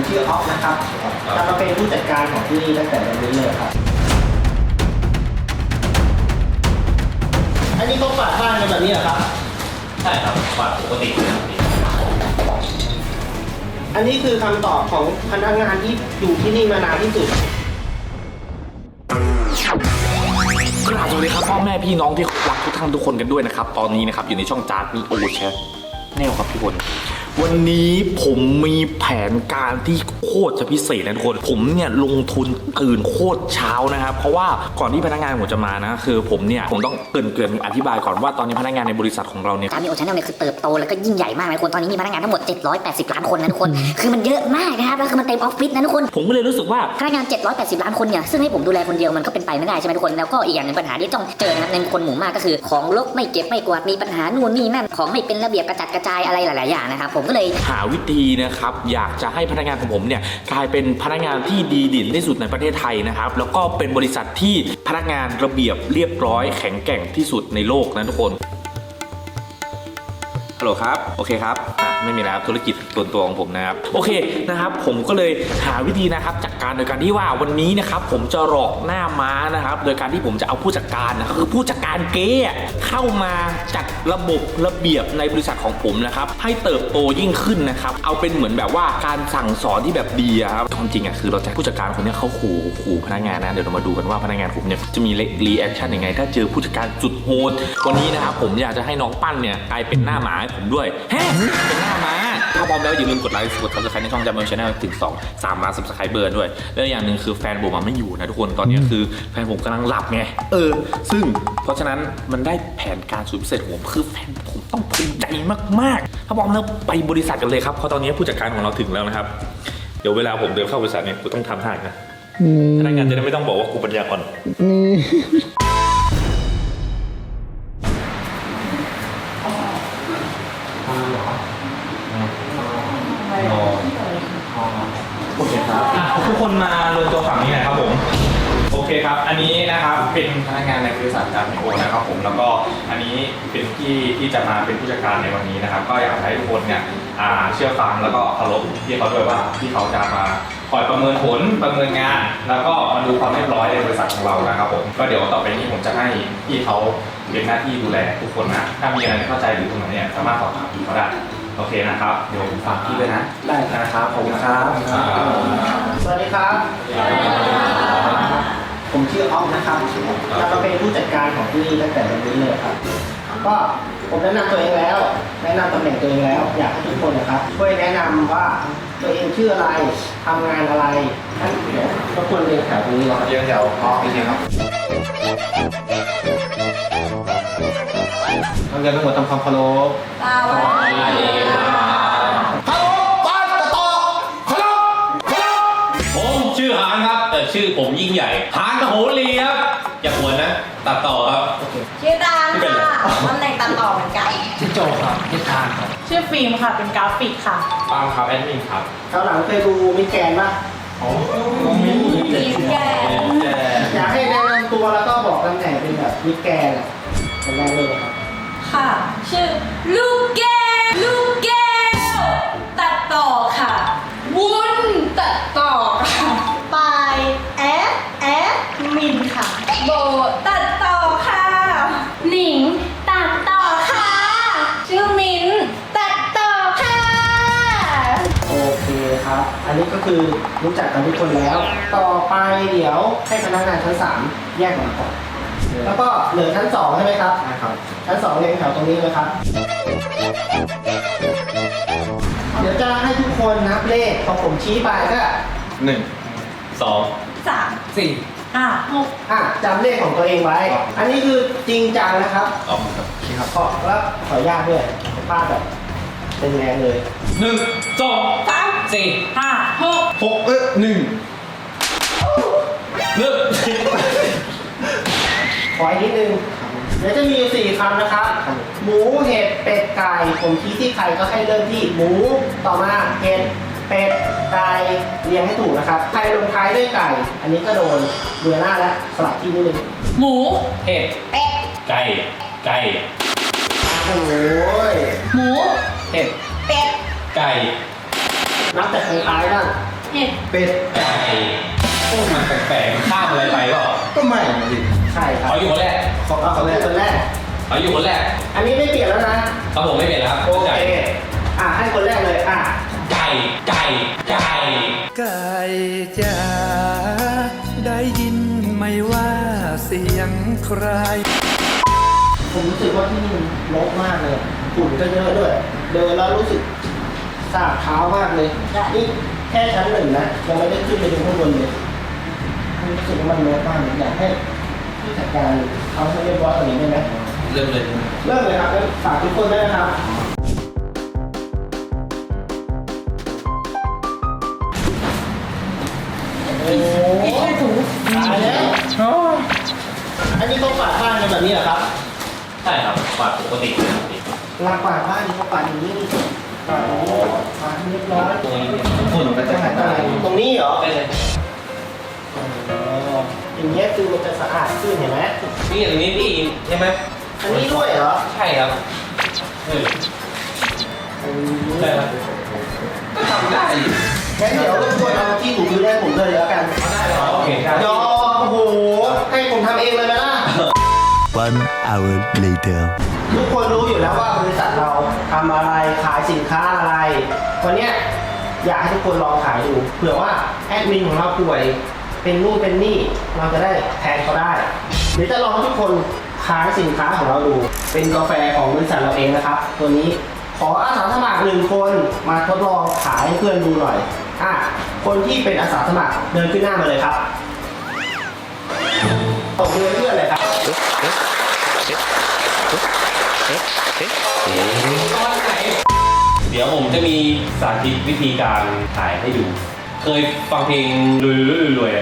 ผมชื่อออฟนะครับจะมาเป็นผู้จัดการของที่นี่ตั้งแต่วันนี้เลยครับอันนี้เขาฝากบ้านกันแบบนี้เหรอครับ ใช่ครับฝากปกตินะครับพี่อันนี้คือคำตอบของพนักงานที่อยู่ที่นี่มานานที่สุด กราบสวัสดีครับพ่อแม่พี่น้องที่รักทุกท่านทุกคนกันด้วยนะครับ ตอนนี้นะครับอยู่ในช่องจาร์ดมีโอแชทแนวครับทุกคน วันนี้ผมมีแผนการที่โคตรจะพิเศษนะทุกคน ผมเนี่ยลงทุนตื่นโคตรเช้านะครับ เพราะว่าก่อนที่พนักงานผมจะมานะคือผมเนี่ยผมต้องเกรินเกรินๆอธิบายก่อนว่าตอนนี้พนักงานในบริษัทของเราเนี่ยจามีโอชาแนลเนี่ยคือเติบโตแล้วก็ยิ่งใหญ่มากนะทุกคนตอนนี้มีพนักงานทั้งหมด 780 ล้านคนนะทุกคน คือมันเยอะมากนะครับแล้วคือมันเต็มออฟฟิศนะทุกคนผมก็เลยรู้สึกว่าพนักงาน 780 ล้านคนเนี่ยซึ่งให้ผมดูแลคนเดียวมันก็เป็นไปไม่ได้ใช่ไหมทุกคนแล้วก็อีกอย่างหนึ่งปัญหาที่ต้องเจอนะครับในคนหมู่มากก็คือของรกไม่เก็บไม่กวาดมีปัญหานู่นนี่นั่นของไม่เป็นระเบียบกระจัดกระจายอะไรหลาย ๆ อย่างนะครับผมก็เลย หาวิธีนะครับ อยากจะให้พนักงานของผมเนี่ยกลายเป็นพนักงานที่ดีดินที่สุดในประเทศไทยนะครับ แล้วก็เป็นบริษัทที่พนักงานระเบียบเรียบร้อยแข็งแกร่งที่สุดในโลกนะทุกคน ฮัลโหลครับ โอเคครับอะไม่มีนะครับธุรกิจส่วนตัวของผมนะครับ โอเคนะครับ ผมก็เลยหาวิธีนะครับจัดการโดยการที่ว่าวันนี้นะครับผมจะหลอกหน้าม้านะครับ โดยการที่ผมจะเอาผู้จัดการนะครับคือผู้จัดการเก๊อะเข้ามาจัดระบบระเบียบในบริษัทของผมนะครับ ให้เติบโตยิ่งขึ้นนะครับ เอาเป็นเหมือนแบบว่าการสั่งสอนที่แบบดีอะครับความจริงอะคือเราจะผู้จัดการคนเนี้ยเขาขู่ขู่พนักงานนะเดี๋ยวเรามาดูกันว่าพนักงานผมเนี่ยจะมีรีแอคชั่นยังไง ถ้าเจอผู้จัดการจุดโหดวันนี้นะครับผมอยากจะให้น้องปั้นเนี่ยกลายเป็นหน้าหมาให้ผมด้วยแฮะเป็นหน้าม้าถ้าพร้อมแล้วอย่าลืมกดไลค์กดซับสไครต์ในช่องจำเมลชาแนลถึง 2 3ล้านซับสไครเบอร์ด้วย แล้วอย่างหนึ่งคือแฟนผมอะไม่อยู่นะทุกคนตอนนี้คือแฟนผมกำลังหลับไงเออ ซึ่งเพราะฉะนั้นมันได้แผนการสุดพิเศษของผมคือแฟนผมต้องภูมิใจมากๆ ถ้าพร้อมแล้วไปบริษัทกันเลยครับเพราะตอนนี้ผู้จัดการของเราถึงแล้วนะครับเดี๋ยวเวลาผมเดินเข้าบริษัทเนี่ยกูต้องทำท่าอย่างนะพนักงานจะได้ไม่ต้องบอกว่ากูปัญญาอ่อนโคครับ อันนี้นะครับเป็นพนักงานในบริษัทการมิโอนะครับผมแล้วก็อันนี้เป็นที่ที่จะมาเป็นผู้จัดการในวันนี้นะครับ ก็อยากให้ทุกคนเนี่ยอ่าเชื่อฟังแล้วก็เคารพที่เขาด้วยว่าที่เขาจะมาคอยประเมินผลประเมินงาน แล้วก็มาดูความเรียบร้อยในบริษัทของเรานะครับผมก็เดี๋ยวต่อไปนี้ผมจะให้พี่เขาเป็นหน้าที่ดูแลทุกคนนะถ้ามีอะไรไม่เข้าใจหรือตรงไหนเนี่ยสามารถสอบถามพี่เขาได้โอเคนะครับ เดี๋ยวผมฝากพี่ด้วยนะ ได้ครับนะครับขอบคุณครับ สวัสดีครับ ผมชื่อออฟนะครับจะมาเป็นผู้จัดการของที่นี่ตั้งแต่วันนี้เลยครับ ก็ผมแนะนำตัวเองแล้ว แนะนำตำแหน่งตัวเองแล้ว อยากให้ทุกคนนะครับช่วยแนะนำว่าตัวเองชื่ออะไรทำงานอะไรท่านเดี๋ยวรบกวนเรียนแถวตรงนี้นะครับเรียงแถวออกจริงครับทำงานทั้งหมดทำความเคารพผม อโจครับชื่อทานครับชื่อฟิล์มค่ะ เป็นกราฟิกค่ะ ปาล์มครับแอดมินครับคราวหลังเคยดูมิสแกนป่ะมีแกอยากให้แนะนำตัวแล้วก็บอกตำแหน่งเป็นแบบมิสแกนอะเป็นแรกเลยครับค่ะ ชื่อลูกแก้วลูกแก้วตัดต่อค่ะ วุ้นตัดต่อค่ะ ปายแอฟแอฟมินค่ะ โบตัด นนี้ก็คือรู้จักกันทุกคนแล้ว ต่อไปเดี๋ยวให้พนักงานชั้นสามแยกกันก่อนแล้วก็เหลือชั้นสองใช่ไหมครับใช่ครับ ชั้นสองเรียงแถวตรงนี้เลยครับ เดี๋ยวจะให้ทุกคนนับเลขพอผมชี้ไปก็หนึ่งสองสามสี่ห้าหกอะจำเลขของตัวเองไว้ อันนี้คือจริงจังนะครับสองครับ ครับขอแล้วขออนุญาตด้วยป้าดแบบ เป็นแรงเลยหนึ่งสองสามสี่ห้าหกหกเอ้ยหนึ่งหนึ่งขออีกนิดนึงเดี๋ยวจะมีอยู่สี่คำนะครับ หมูเห็ดเป็ดไก่ ผมชี้ที่ใครก็ให้เริ่มที่หมูต่อมาเห็ดเป็ดไก่เรียงให้ถูกนะครับ ใครลงท้ายด้วยไก่ อันนี้ก็โดนเบือหน้าแล้วสลับที่นิดนึงหมูเห็ดเป็ดไก่ไก่โอ้ยหมู เห็ดเป็ดไก่ นับแต่ท้ายๆบ้างเห็ดเป็ดไก่พวกมันแปลกๆมันข้ามอะไรไปเปล่าก็ไม่นะดิใช่ครัขบออยู่คนแรกของเอาของแรกคนแรก ขออยู่คนแรกอันนี้ไม่เปลี่ยนแล้วนะครับผมไม่เป็นแล้วครับโอเคไก่อะให้คนแรกเลยอะไก่ไก่ไก่ไก่จ๋าได้ยินไหมว่าเสียงใคร ผมรู้สึกว่าที่นี่มันรกมากเลยฝุ่นก็เยอะด้วย เดินแล้วรู้สึกสาบเท้ามากเลยนี่แค่ชั้นหนึ่งนะยังไม่ได้ขึ้นไปดูข้างบนเลยรู้สึกว่ามันรกมากเลยอยากให้ผู้จัดการทำให้เรียบร้อยกว่านี้ได้ไหมเริ่มเลยเริ่มเลยครับแล้วฝากทุกคนด้วยนะครับ โอ้โหตายแล้วอันนี้ต้องฝาดบ้านกันแบบนี้เหรอครับ ใช่ครับปาดปกติปกติ ลาฝาดบ้านนี่เขาฝาดอย่างนี้ฝาดอย่างนี้ฝาดให้เรียบร้อยตรงนี้ฝุ่นมันตรจะงไหนหายตรงไหนตรงนี้เหรอได้เลยอ๋ออย่างเงี้ยคือมันจะสะอาดขึ้นเห็นไหมนี่อย่างนี้พี่ใช่ไหมอันนี้ด้วยเหรอ ใช่ครับเอออืมใช่ครับก็ทำได้งั้นเดี๋ยวรบกวนเอาที่ถูพื้นให้ผมเลยแล้วกันได้เหรอโอเคครับยอมโอ้โหให้ผมทำเองเลยไหมล่ะ One hour later. ทุกคนรู้อยู่แล้วว่าบริษัทเราทำอะไรขายสินค้าอะไรวันเนี้ยอยากให้ทุกคนลองขายดูเผื่อว่าแอดมินของเราป่วย เป็นนู่นเป็นนี่เราจะได้แทนเขาได้เดี๋ยวจะลองให้ทุกคนขายสินค้าของเราดู เป็นกาแฟของบริษัทเราเองนะครับ ตัวนี้ขออาสาสมัครหนึ่งคนมาทดลองขายให้เพื่อนดูหน่อยอะคนที่เป็นอาสาสมัครเดินขึ้นหน้ามาเลยครับตบมือเพื่อนเลยครับ เดี๋ยวผมจะมีสาธิตวิธีการถ่ายให้ดู เคยฟังเพลงรวยรวยรวย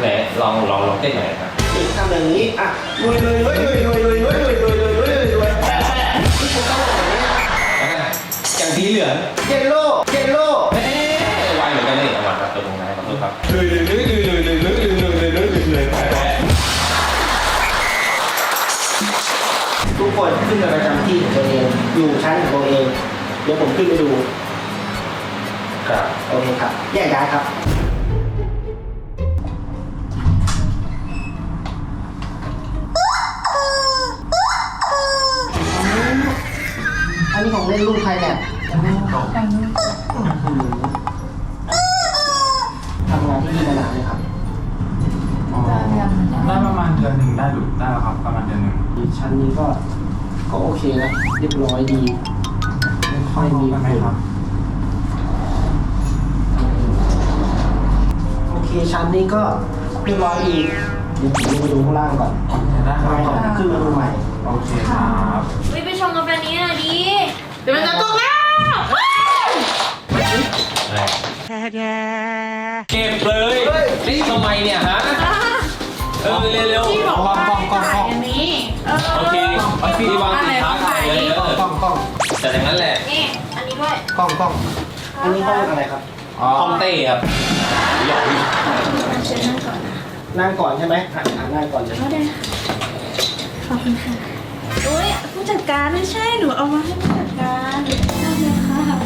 ไหนลองลองลองเต้นหน่อยครับทำอย่างนี้อะรวยรวยรวยรวยรวยรวยรวยรวยรวยรวยรวยรวยรวยอย่างนี้อย่างสีเหลืองเยลโล่เยลโล่เอ๊ะไวเหมือนกันเลยเอามาครับตรงไหนขอโทษครับรวยรวยรวยรวยรวยรวยรวยรวยรวยรวยรวยรวย ทุกคนขึ้นมาประจำที่ของตัวเอง อยู่ชั้นของตัวเอง เดี๋ยวผมขึ้นไปดู ครับโอเคครับ แยกย้ายครับอันนี้ของเล่นลูกใครเนี่ยทำงานที่นี่มานานไหมครับได้ประมาณเดือนหนึ่งได้หรือได้แล้วครับ ประมาณเดือนหนึ่ง ชั้นนี้ก็ ก็โอเคนะเรียบร้อยดีไม่ค่อยมีไหมครับโอเคชั้นนี้ก็เรียบร้อยดีเดี๋ยวผมลงไปดูข้างล่างก่อนได้คทำรับไมก่อนขึ้นมาดูใหม่โอเคครับวิไปชงกาแฟนี้หน่อยดิเดี๋ยวมันจะตกแล้วเก็บเลยนี่ทำไมเนี่ยฮะเออเร็วพี่บอกว่าให้ขายอันนี้เออๆโอ เคพี่วางสินค้าขายเลยเออกล้องกล้องแต่อย่างนั้นแหละนี่ อันนี้ด้วยกล้องกล้องอันนี้ห้องอะไรครับคอมเต้ครับหยอกเชิญนั่งก่อนนะนั่งก่อนใช่ไหมอะอะนั่งก่อนเลยก็ได้ขอบคุณค่ะโอ้ยผู้จัดการไม่ใช่หนูเอามาให้ผู้จัดการได้เลยค่ะขอ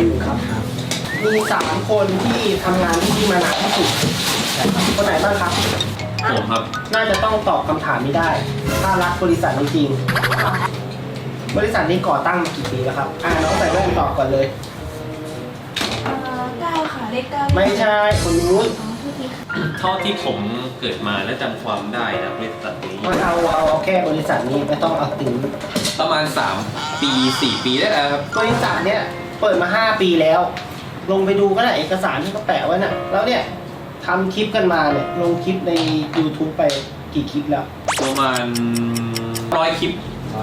บคุณครับมีสามคนที่ทำงานที่นี่มานานที่สุดคนไหนบ้างครับ ผมครับ น่าจะต้องตอบคำถามนี้ได้ ถ้ารักบริษัทนี้จริง บริษัทนี้ก่อตั้งมากี่ปีแล้วครับอ่าน้องใส่แว่นตอบก่อนเลย เอ่อเก้าค่ะเลขเก้าไม่ใช่คนนู้นอ๋อโทษทีค่ะเท่าที่ผมเกิดมาและจำความได้นะบริษัทนี้ไม่เอาเอาเอาแค่บริษัทนี้ไม่ต้องเอาถึง ประมาณ 3 ปี 4 ปีได้แล้วครับ บริษัทเนี้ยเปิดมา 5 ปีแล้ว ลงไปดูก็ได้เอกสารที่เขาแปะไว้น่ะ แล้วเนี่ย ทำคลิปกันมาเนี่ยลงคลิปใน YouTube ไปกี่คลิปแล้ว ประมาณร้อยคลิป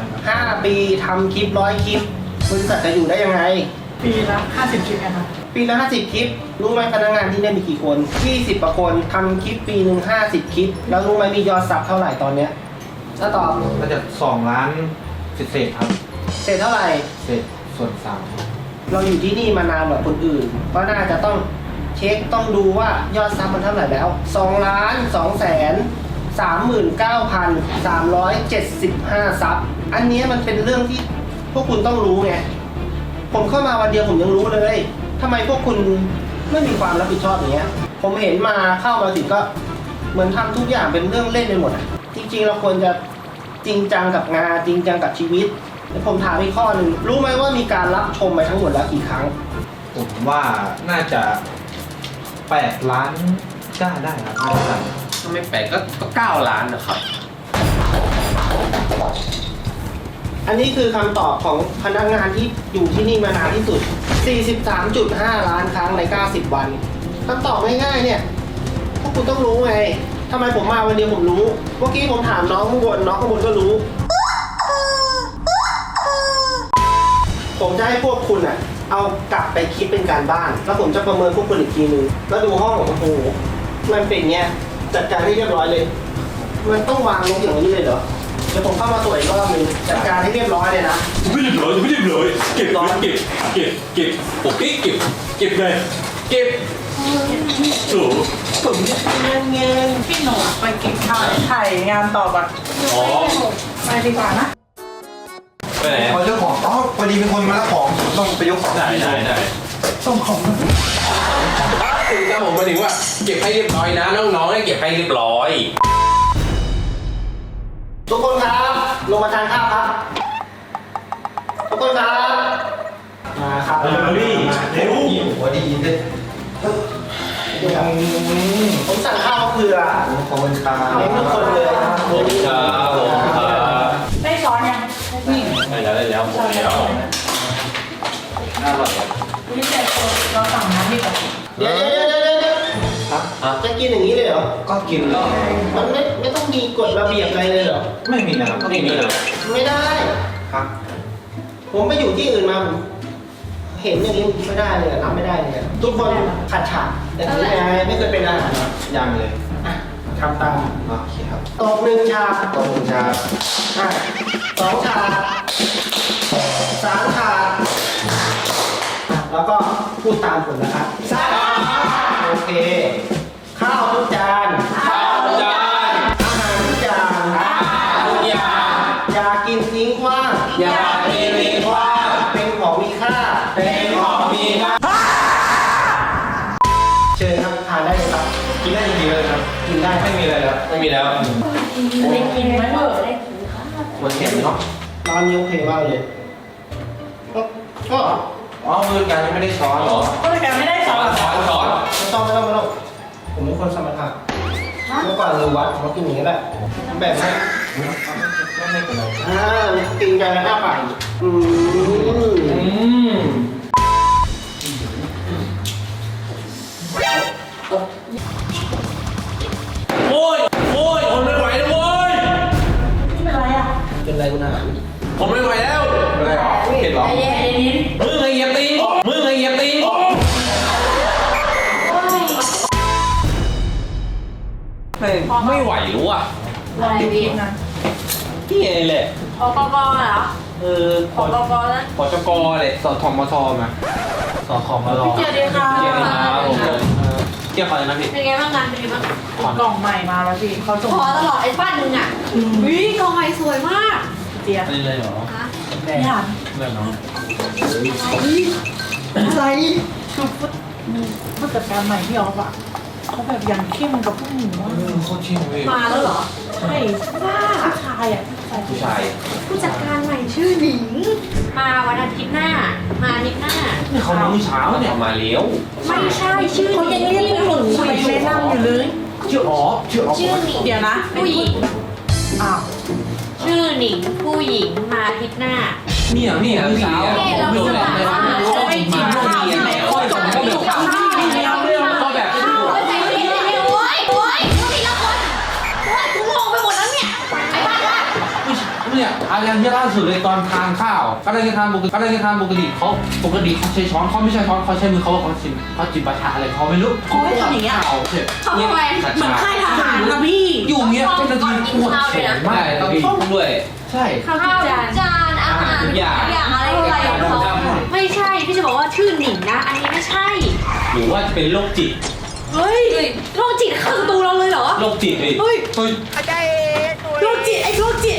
5 ปีทำคลิปร้อยคลิปบริษัทจะอยู่ได้ยังไง ปีละ50คลิปนะคะปีละ50 คลิป รู้ไหมพนักงานที่เนี่ยมีกี่คน 20กว่าคนทำคลิปปีหนึ่ง50 คลิป แล้วรู้ไหมมียอดซับเท่าไหร่ตอนเนี้ยถ้าตอบก็จะสองล้านเศษๆครับเสร็จเท่าไหร่ เศษส่วนสามเราอยู่ที่นี่มานานกว่าคนอื่น ก็น่าจะต้อง เช็คต้องดูว่ายอดซับมันเท่าไหร่แล้ว2ล้าน2แสน39,375 ซับ อันนี้มันเป็นเรื่องที่พวกคุณต้องรู้ไง ผมเข้ามาวันเดียวผมยังรู้เลย ทำไมพวกคุณไม่มีความรับผิดชอบอย่างเงี้ย ผมเห็นมาเข้ามาถึงก็เหมือนทำทุกอย่างเป็นเรื่องเล่นไปหมดอะจริงๆเราควรจะจริงจังกับงานจริงจังกับชีวิต แล้วผมถามอีกข้อหนึ่งรู้ไหมว่ามีการรับชมไปทั้งหมดแล้วกี่ครั้ง ผมว่าน่าจะ แปดล้านได้ได้ครับน่าจะไม่แปลกก็ก็เก้าล้านนะครับ อันนี้คือคำตอบของพนักงานที่อยู่ที่นี่มานานที่สุด 43.5 ล้านครั้งใน 90 วันคำตอบง่ายๆเนี่ย พวกคุณต้องรู้ไงทำไมผมมาวันเดียวผมรู้ เมื่อกี้ผมถามน้องข้างบน น้องข้างบนก็รู้ ผมจะให้พวกคุณอะ เอากลับไปคิดเป็นการบ้าน แล้วผมจะประเมินพวกคุณอีกทีนึงแล้วดูห้องโอ้โหมันเป็นเงี้ยจัดการให้เรียบร้อยเลย มันต้องวางลงอย่างนี้เลยเหรอเดี๋ยวผมเข้ามาตรวจอีกรอบนึงจัดการให้เรียบร้อยเลยนะ ไม่เรียบร้อยไม่เรียบร้อยเก็บเก็บเก็บเก็บโอเคเก็บเก็บเลยเก็บโอ้ผมเงี้ยเงี้ยพี่หนูไปกินข้าวถ่ายงานต่อก่อนอ๋อไปดีกว่านะ ไปไหนพอเจ้าของอ๋อพอดีเป็นคนมารับของต้องไปยกของได้ได้ได้ส่งของคือถ้าผมมาถึงว่าเก็บให้เรียบร้อยนะน้องๆให้เก็บให้เรียบร้อย ทุกคนครับ ลงมาทานข้าวครับ ทุกคนครับ มาครับเร็วดิเร็วพอดีเลยผมสั่งข้าวมะเขือขอบคุณครับเลี้ยงทุกคนเลยครับผมครับ แล้วได้แล้วหมดแล้วน่าอร่อยวิเศษเราสั่งน้ำดีกว่าเดี๋ยวเดี๋ยวเดี๋ยวเดี๋ยวเดี๋ยวครับจะกินอย่างนี้เลยเหรอ ก็กินแล้ว มันไม่ไม่ต้องมีกฎระเบียบอะไรเลยเหรอ ไม่มีนะครับไม่มีเลยไม่ได้ครับ ผมไปอยู่ที่อื่นมาผมเห็นอย่างนี้ไม่ได้เลยอะรับไม่ได้เลยอะทุกคนขัดฉากแต่ที่ไงไม่เคยเป็นอาหารนะยังเลยอะทำตามโอเคครับตบหนึ่งฉากขอบคุณครับอะสองฉาก สามฉากอะแล้วก็พูดตามผมนะครับสามโอเค ข้าวทุกจานข้าวจานอาหารทุกอย่างทุกอย่างอย่ากินทิ้งกว้างอย่ากินทิ้งขว้างเป็นของมีค่าเป็นของมีค่าเชิญครับทานได้เลยครับกินได้จริงๆเลยครับกินได้ไม่มีอะไรแล้วไม่มีแล้วได้กินไหมเถอะมันเค็มเนาะร้านนี้โอเคมากเลย ก็ก็อ๋อมือกันไม่ได้ช้อนเหรอก็เลยกันไม่ได้สช้ออนนสอนสอนไม่ต้องไม่ต้องไม่ต้องผมเป็นคนสมถะเมื่อก่อนอยู่วัดผมก็กินอย่างนี้แหละแบบนี้ไม่เป็นไรอ่ากินกันแล้วหน้าปากอืม อืม ไม่ไม่ไหวรู้อะอะไรดีนะที่ไงแหละออกกเหรอเออออกกนะปจกเลยสอทอมมาซอมาสอทอมมารอเจอดีค่ะเกี่ยวนะครับผมเกี่ยวกับอะไรนะพี่เป็นไงบ้างงานเป็นไงบ้างกล่องใหม่มาแล้วพี่เขาส่งพอตลอดไอ้บ้านมึงอะวิกองไม้สวยมากเจี๊ยบนี่เลยเหรอฮะไม่หันเรื่องน้องอะไรคือผู้จัดการใหม่พี่ออฟอะ เขาแบบยังเข้มกับพวกหนูว่าโคตรชิมเลยมาแล้วเหรอใช่ว่าผู้ชายอะผู้ชายผู้ชายผู้จัดการใหม่ชื่อหนิง มาวันอาทิตย์หน้า มาอาทิตย์หน้านี่เขามาเมื่อเช้าเนี่ยเอามาเลี้ยวไม่ใช่ชื่อเขายังเรียกพวกหนูไปแนะนำอยู่เลยชื่ออ๋อชื่ออ๋อชื่อหนิงเดี๋ยวนะผู้หญิงอ้าวชื่อหนิงผู้หญิงมาอาทิตย์หน้า เนี่ยเนี่ยเมื่อเช้าเอ๊ะเราสมัครว่าเขาไปจีบข้าวใช่ไหม เนี่ยอะไรที่ล่าสุดเลยตอนทานข้าวอะไรที่ทานปกติอะไรที่ทานปกติเขาปกติเขาใช้ช้อนเขาไม่ใช่ช้อนเขาใช้มือเขาเขาจิบเขาจิบปะทะอะไรเขาไม่รู้เขาไม่ทำอย่างเงี้ยข้าวเสร็จเขาทำไมเหมือนค่ายทหารนะพี่อยู่เงี้ยเป็นนาทีปวดแขนมากต้องท่องด้วย ใช่ข้าวทุกจานจานอาหารทุกอย่างอย่างอะไรอะไรของเขาไม่ใช่พี่จะบอกว่าชื่อหนิงนะ อันนี้ไม่ใช่ หรือว่าจะเป็นโรคจิตเฮ้ยโรคจิตเข้าตัวเราเลยเหรอโรคจิตเลยเฮ้ยเฮ้ยโรคจิตไอ้โรคจิต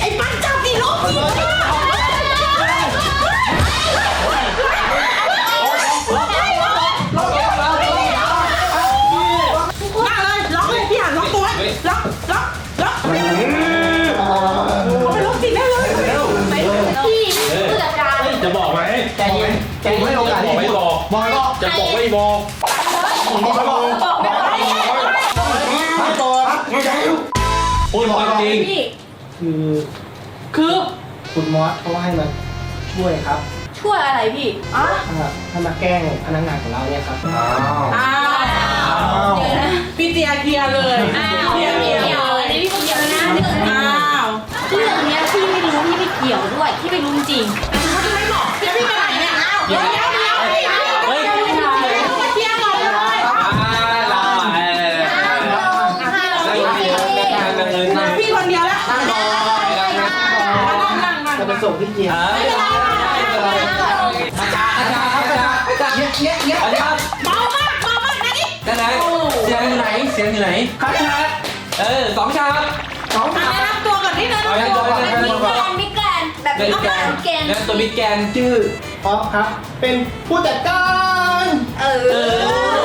มาเลยล็อกเลยพี่หันล็อกตัวไว้ล็อกล็อกล็อกไปล็อกปิดได้เลยไปพี่ผู้จัดการจะบอกไหมใจเย็นใจเย็นบอกไม่บอกไม่บอก บอกไม่บอกไม่บอกไม่บอกบอกไม่บอกบอกไม่บอกไม่บอกไม่บอกบอกไม่บอกบอกไม่บอกบอกไม่บอกบอกไม่บอกบอกไม่บอกบอกไม่บอกบอกไม่บอกบอกไม่บอกบอกไม่บอกบอกไม่บอกบอกไม่บอกบอกไม่บอกบอกไม่บอกบอกไม่บอกบอกไม่บอกบอกไม่บอกบอกไม่บอกบอกไม่ คือคุณมอสเขาให้มาช่วยครับช่วยอะไรพี่อ๋อให้มาแกล้งพนักงานของเราเนี่ยครับอ้าว เดี๋ยวนะ พี่เตียเคลียร์เลยอ้าวเคลียร์เกี่เคลียร์ยวอันนี้พี่คนเดียวนะเรื่องนี้อ้าวเรื่องเนี้ยพี่ไม่รู้พี่ไม่เกี่ยวด้วยพี่ไม่รู้จริงแต่เขาจะไม่บอกพี่พี่ไปไหนเนี่ยอ้าวเดี๋ยว ส่งพี่เจียบอาจารย์อาจารย์ครับอาจารย์อาจารย์เนี้ยเนี้ยเนี้ยอาจารย์เมามากเมามากนะนี่ไหนไหนเสียงอยู่ไหนเสียงอยู่ไหนครับชาเออสองชาสองแนะนำตัวก่อนนี่แนะนำตัวก่อนมิกแกนมิกแกนแบบเป็นต้องแกกานรแกนแล้วตัวบิ๊กแกนชื่อป๊อปครับ เป็นผู้จัดการเอเออ